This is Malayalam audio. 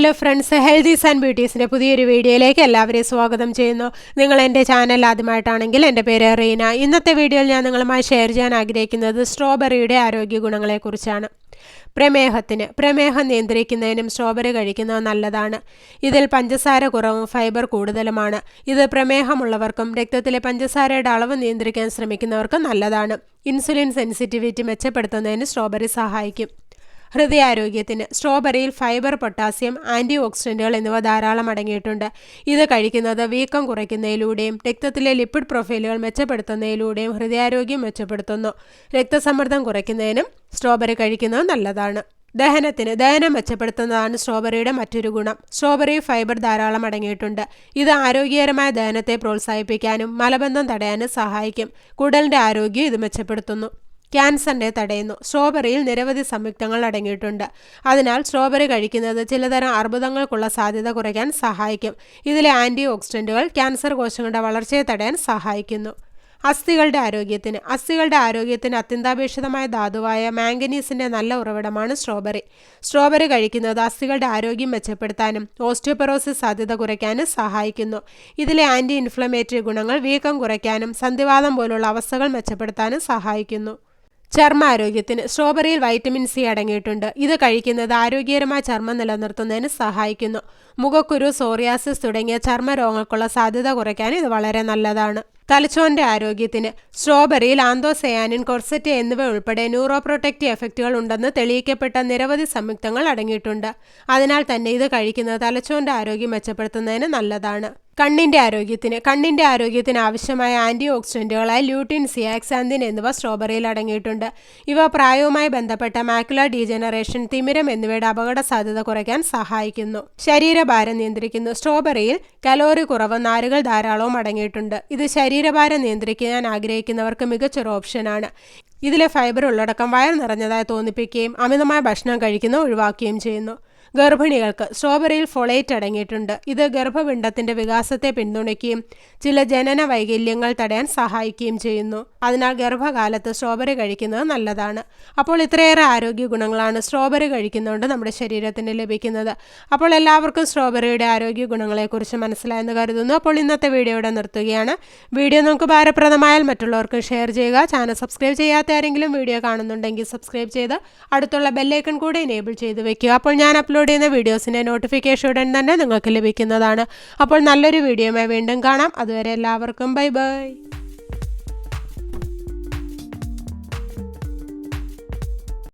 ഹലോ ഫ്രണ്ട്സ് ഹെൽത്തീസ് ആൻഡ് ബ്യൂട്ടീസിന്റെ പുതിയൊരു വീഡിയോയിലേക്ക് എല്ലാവരെയും സ്വാഗതം ചെയ്യുന്നു. നിങ്ങൾ എന്റെ ചാനൽ ആദ്യമായിട്ടാണെങ്കിൽ എന്റെ പേര് റീന. ഇന്നത്തെ വീഡിയോയിൽ ഞാൻ നിങ്ങളുമായി ഷെയർ ചെയ്യാൻ ആഗ്രഹിക്കുന്നത് സ്ട്രോബെറിയുടെ ആരോഗ്യ ഗുണങ്ങളെക്കുറിച്ചാണ്. പ്രമേഹത്തിന് പ്രമേഹം നിയന്ത്രിക്കുന്നതിനും സ്ട്രോബെറി കഴിക്കുന്നത് നല്ലതാണ്. ഇതിൽ പഞ്ചസാര കുറവും ഫൈബർ കൂടുതലുമാണ്. ഇത് പ്രമേഹമുള്ളവർക്കും രക്തത്തിലെ പഞ്ചസാരയുടെ അളവ് നിയന്ത്രിക്കാൻ ശ്രമിക്കുന്നവർക്കും നല്ലതാണ്. ഇൻസുലിൻ സെൻസിറ്റിവിറ്റി മെച്ചപ്പെടുത്തുന്നതിന് സ്ട്രോബെറി സഹായിക്കും. ഹൃദയാരോഗ്യത്തിന് സ്ട്രോബെറിയിൽ ഫൈബർ പൊട്ടാസ്യം ആന്റി ഓക്സിഡന്റുകൾ എന്നിവ ധാരാളം അടങ്ങിയിട്ടുണ്ട്. ഇത് കഴിക്കുന്നത് വീക്കം കുറയ്ക്കുന്നതിലൂടെയും രക്തത്തിലെ ലിപ്പിഡ് പ്രൊഫൈലുകൾ മെച്ചപ്പെടുത്തുന്നതിലൂടെയും ഹൃദയാരോഗ്യം മെച്ചപ്പെടുത്തുന്നു. രക്തസമ്മർദ്ദം കുറയ്ക്കുന്നതിനും സ്ട്രോബെറി കഴിക്കുന്നത് നല്ലതാണ്. ദഹനത്തിന് ദഹനം മെച്ചപ്പെടുത്തുന്നതാണ് സ്ട്രോബെറിയുടെ മറ്റൊരു ഗുണം. സ്ട്രോബെറി ഫൈബർ ധാരാളം അടങ്ങിയിട്ടുണ്ട്. ഇത് ആരോഗ്യകരമായ ദഹനത്തെ പ്രോത്സാഹിപ്പിക്കാനും മലബന്ധം തടയാനും സഹായിക്കും. കുടലിന്റെ ആരോഗ്യം ഇത് മെച്ചപ്പെടുത്തുന്നു. ക്യാൻസറിനെ തടയുന്നു. സ്ട്രോബെറിയിൽ നിരവധി സംയുക്തങ്ങൾ അടങ്ങിയിട്ടുണ്ട്. അതിനാൽ സ്ട്രോബെറി കഴിക്കുന്നത് ചിലതരം അർബുദങ്ങൾക്കുള്ള സാധ്യത കുറയ്ക്കാൻ സഹായിക്കും. ഇതിലെ ആന്റി ഓക്സിഡന്റുകൾ ക്യാൻസർ കോശങ്ങളുടെ വളർച്ചയെ തടയാൻ സഹായിക്കുന്നു. അസ്ഥികളുടെ ആരോഗ്യത്തിന്. അസ്ഥികളുടെ ആരോഗ്യത്തിന് അത്യന്താപേക്ഷിതമായ ധാതുവായ മാംഗനീസിന്റെ നല്ല ഉറവിടമാണ് സ്ട്രോബെറി. സ്ട്രോബെറി കഴിക്കുന്നത് അസ്ഥികളുടെ ആരോഗ്യം മെച്ചപ്പെടുത്താനും ഓസ്റ്റിയോപെറോസിസ് സാധ്യത കുറയ്ക്കാനും സഹായിക്കുന്നു. ഇതിലെ ആന്റി ഇൻഫ്ലമേറ്ററി ഗുണങ്ങൾ വീക്കം കുറയ്ക്കാനും സന്ധിവാദം പോലുള്ള അവസ്ഥകൾ മെച്ചപ്പെടുത്താനും സഹായിക്കുന്നു. ചർമ്മ ആരോഗ്യത്തിന് സ്ട്രോബെറിയിൽ വൈറ്റമിൻ സി അടങ്ങിയിട്ടുണ്ട്. ഇത് കഴിക്കുന്നത് ആരോഗ്യകരമായ ചർമ്മം നിലനിർത്തുന്നതിന് സഹായിക്കുന്നു. മുഖക്കുരു സോറിയാസിസ് തുടങ്ങിയ ചർമ്മരോഗങ്ങൾക്കുള്ള സാധ്യത കുറയ്ക്കാൻ ഇത് വളരെ നല്ലതാണ്. തലച്ചോറിന്റെ ആരോഗ്യത്തിന് സ്ട്രോബെറിയിൽ ആന്തോസയാനിൻ കൊർസെറ്റ് എന്നിവ ഉൾപ്പെടെ ന്യൂറോ പ്രൊട്ടക്റ്റീവ് എഫക്റ്റുകൾ ഉണ്ടെന്ന് തെളിയിക്കപ്പെട്ട നിരവധി സംയുക്തങ്ങൾ അടങ്ങിയിട്ടുണ്ട്. അതിനാൽ തന്നെ ഇത് കഴിക്കുന്നത് തലച്ചോറിന്റെ ആരോഗ്യം മെച്ചപ്പെടുത്തുന്നതിന് നല്ലതാണ്. കണ്ണിന്റെ ആരോഗ്യത്തിന് കണ്ണിന്റെ ആരോഗ്യത്തിന് ആവശ്യമായ ആന്റി ഓക്സിഡന്റുകളായ ല്യൂട്ടിൻ സിയാക്സാന്തിൻ എന്നിവ സ്ട്രോബെറിയിൽ അടങ്ങിയിട്ടുണ്ട്. ഇവ പ്രായവുമായി ബന്ധപ്പെട്ട മാക്കുല ഡീജനറേഷൻ തിമിരം എന്നിവയുടെ അപകട സാധ്യത കുറയ്ക്കാൻ സഹായിക്കുന്നു. ശരീരഭാരം നിയന്ത്രിക്കുന്നു. സ്ട്രോബെറിയിൽ കലോറി കുറവ് നാരുകൾ ധാരാളവും അടങ്ങിയിട്ടുണ്ട്. ഇത് ശരീരഭാരം നിയന്ത്രിക്കാൻ ആഗ്രഹിക്കുന്നവർക്ക് മികച്ചൊരു ഓപ്ഷനാണ്. ഇതിലെ ഫൈബർ ഉള്ളടക്കം വയർ നിറഞ്ഞതായി തോന്നിപ്പിക്കുകയും അമിതമായ ഭക്ഷണം കഴിക്കുന്നത് ഒഴിവാക്കുകയും ചെയ്യുന്നു. ഗർഭിണികൾക്ക് സ്ട്രോബെറിയിൽ ഫൊളേറ്റ് അടങ്ങിയിട്ടുണ്ട്. ഇത് ഗർഭപിണ്ഡത്തിന്റെ വികാസത്തെ പിന്തുണയ്ക്കുകയും ചില ജനന വൈകല്യങ്ങൾ തടയാൻ സഹായിക്കുകയും ചെയ്യുന്നു. അതിനാൽ ഗർഭകാലത്ത് സ്ട്രോബെറി കഴിക്കുന്നത് നല്ലതാണ്. അപ്പോൾ ഇത്രയേറെ ആരോഗ്യ ഗുണങ്ങളാണ് സ്ട്രോബെറി കഴിക്കുന്നതുകൊണ്ട് നമ്മുടെ ശരീരത്തിന് ലഭിക്കുന്നത്. അപ്പോൾ എല്ലാവർക്കും സ്ട്രോബെറിയുടെ ആരോഗ്യ ഗുണങ്ങളെക്കുറിച്ച് മനസ്സിലായെന്ന് കരുതുന്നു. അപ്പോൾ ഇന്നത്തെ വീഡിയോ വീഡിയോയുടെ നിർത്തുകയാണ്. വീഡിയോ നമുക്ക് ഭാരപ്രദമായാൽ മറ്റുള്ളവർക്ക് ഷെയർ ചെയ്യുക. ചാനൽ സബ്സ്ക്രൈബ് ചെയ്യാത്ത ആരെങ്കിലും വീഡിയോ കാണുന്നുണ്ടെങ്കിൽ സബ്സ്ക്രൈബ് ചെയ്ത് അടുത്തുള്ള ബെല്ലൈക്കൺ കൂടെ എനേബിൾ ചെയ്ത് വെക്കുക. അപ്പോൾ ഞാൻ അപ്ലോഡ് അപ്ലോഡ് ചെയ്യുന്ന വീഡിയോസിന്റെ നോട്ടിഫിക്കേഷൻ ഉടൻ തന്നെ നിങ്ങൾക്ക് ലഭിക്കുന്നതാണ്. അപ്പോൾ നല്ലൊരു വീഡിയോയുമായി വീണ്ടും കാണാം. അതുവരെ എല്ലാവർക്കും ബൈ ബൈ